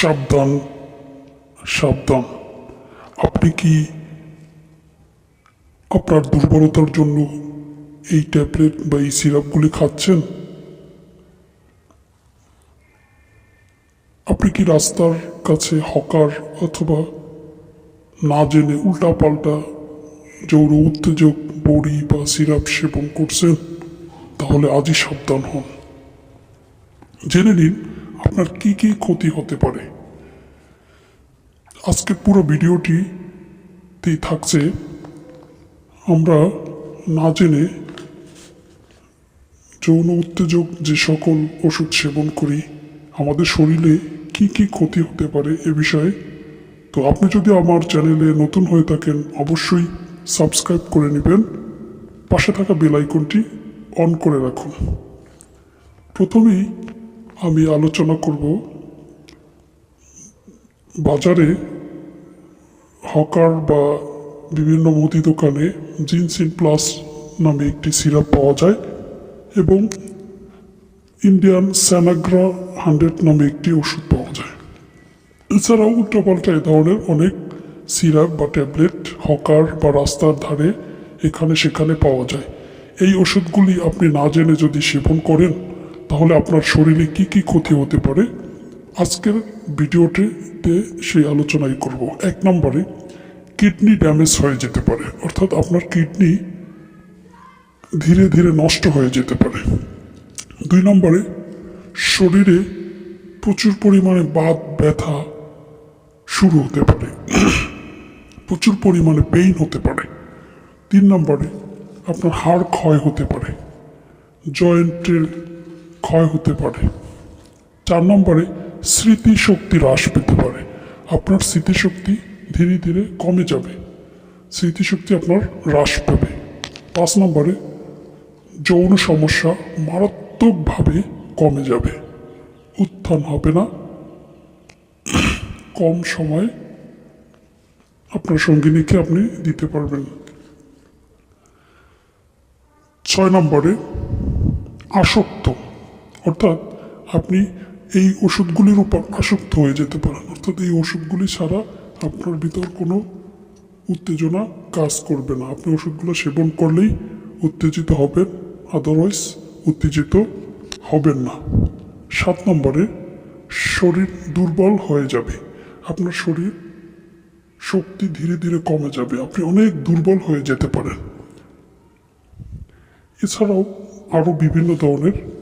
সাবধান সাবধান। আপনি কি আপনার দুর্বলতার জন্য এই ট্যাবলেট বা এই সিরাপগুলি খাচ্ছেন? আপনি কি রাস্তার কাছে হকার অথবা না জেনে উল্টাপাল্টা জৌর উত্তেজক, বড়ি বা সিরাপ সেবন করছেন? তাহলে আজই সাবধান হন। জেনে নিন আপনার কি কি ক্ষতি হতে পারে? আজকের পুরো ভিডিওটিতেই থাকছে, আমরা না জেনে যৌন উত্তেজক যে সকল ওষুধ সেবন করি, আমাদের শরীরে কি কি ক্ষতি হতে পারে এ বিষয়ে, তো আপনি যদি আমার চ্যানেলে নতুন হয়ে থাকেন, অবশ্যই সাবস্ক্রাইব করে নেবেন। পাশে থাকা বেল আইকনটি অন করে রাখুন। প্রথমেই আমি আলোচনা করব বাজারে হকার বা বিভিন্ন মুদি দোকানে জিনসিন প্লাস নামে একটি সিরাপ পাওয়া যায় এবং ইন্ডিয়ান স্যানাগ্রা হান্ড্রেড নামে একটি ওষুধ পাওয়া যায়। এছাড়াও উল্টোপাল্টা এ ধরনের অনেক সিরাপ বা ট্যাবলেট হকার বা রাস্তার ধারে এখানে সেখানে পাওয়া যায়। এই ওষুধগুলি আপনি না জেনে যদি সেবন করেন তাহলে আপনার শরীরে কি কি ক্ষতি হতে পারে? আজকের ভিডিওটিতে সেই আলোচনাই করব। এক নম্বরে, কিডনি ড্যামেজ হয়ে যেতে পারে, অর্থাৎ আপনার কিডনি ধীরে ধীরে নষ্ট হয়ে যেতে পারে। দুই নম্বরে, শরীরে প্রচুর পরিমাণে বাত, ব্যথা শুরু হতে পারে, প্রচুর পরিমাণে পেইন হতে পারে। তিন নম্বরে, আপনার হাড় ক্ষয় হতে পারে, জয়েন্টের ক্ষয় হতে পারে। চার নম্বরে স্মৃতিশক্তি হ্রাস পেতে পারে। আপনার স্মৃতিশক্তি ধীরে ধীরে কমে যাবে। স্মৃতিশক্তি আপনার হ্রাস পাবে। পাঁচ নম্বরে যৌন সমস্যা মারাত্মকভাবে কমে যাবে। উত্থান হবে না। কম সময় আপনার সঙ্গিনীকে আপনি দিতে পারবেন। ছয় নম্বরে আসক্ত। অর্থাৎ আপনি এই ওষুধগুলির উপর আসক্ত হয়ে যেতে পারেন। অর্থাৎ এই ওষুধগুলি ছাড়া আপনার ভিতর কোনো উত্তেজনা কাজ করবে না। আপনি ওষুধগুলো সেবন করলেই উত্তেজিত হবেন আদারওয়াইজ উত্তেজিত হবেন না। সাত নম্বরে, শরীর দুর্বল হয়ে যাবে। আপনার শরীর শক্তি ধীরে ধীরে কমে যাবে। আপনি অনেক দুর্বল হয়ে যেতে পারেন। এছাড়াও আরও বিভিন্ন ধরনের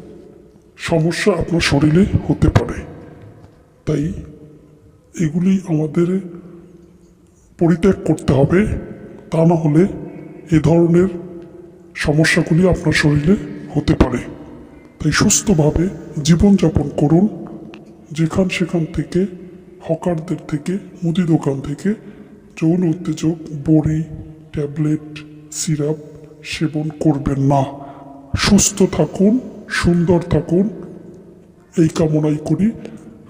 সমস্যা আপনার শরীরে হতে পারে। তাই এগুলি আমাদের পরিত্যাগ করতে হবে। তা না হলে এ ধরনের সমস্যাগুলি আপনার শরীরে হতে পারে। তাই সুস্থভাবে জীবনযাপন করুন। যেখান সেখান থেকে, হকারদের থেকে, মুদি দোকান থেকে যৌন উত্তেজক, বড়ি, ট্যাবলেট, সিরাপ সেবন করবেন না। সুস্থ থাকুন। সুন্দর থাকুন। এই কামনাই করি।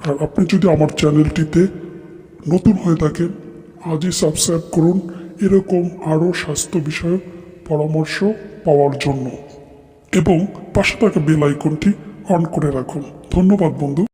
আর আপনি যদি আমার চ্যানেলটিতে নতুন হয়ে থাকেন, আজই সাবস্ক্রাইব করুন। এরকম আরও স্বাস্থ্য বিষয়ক পরামর্শ পাওয়ার জন্য। এবং পাশে থাকা বেল আইকনটি অন করে রাখুন। ধন্যবাদ, বন্ধু।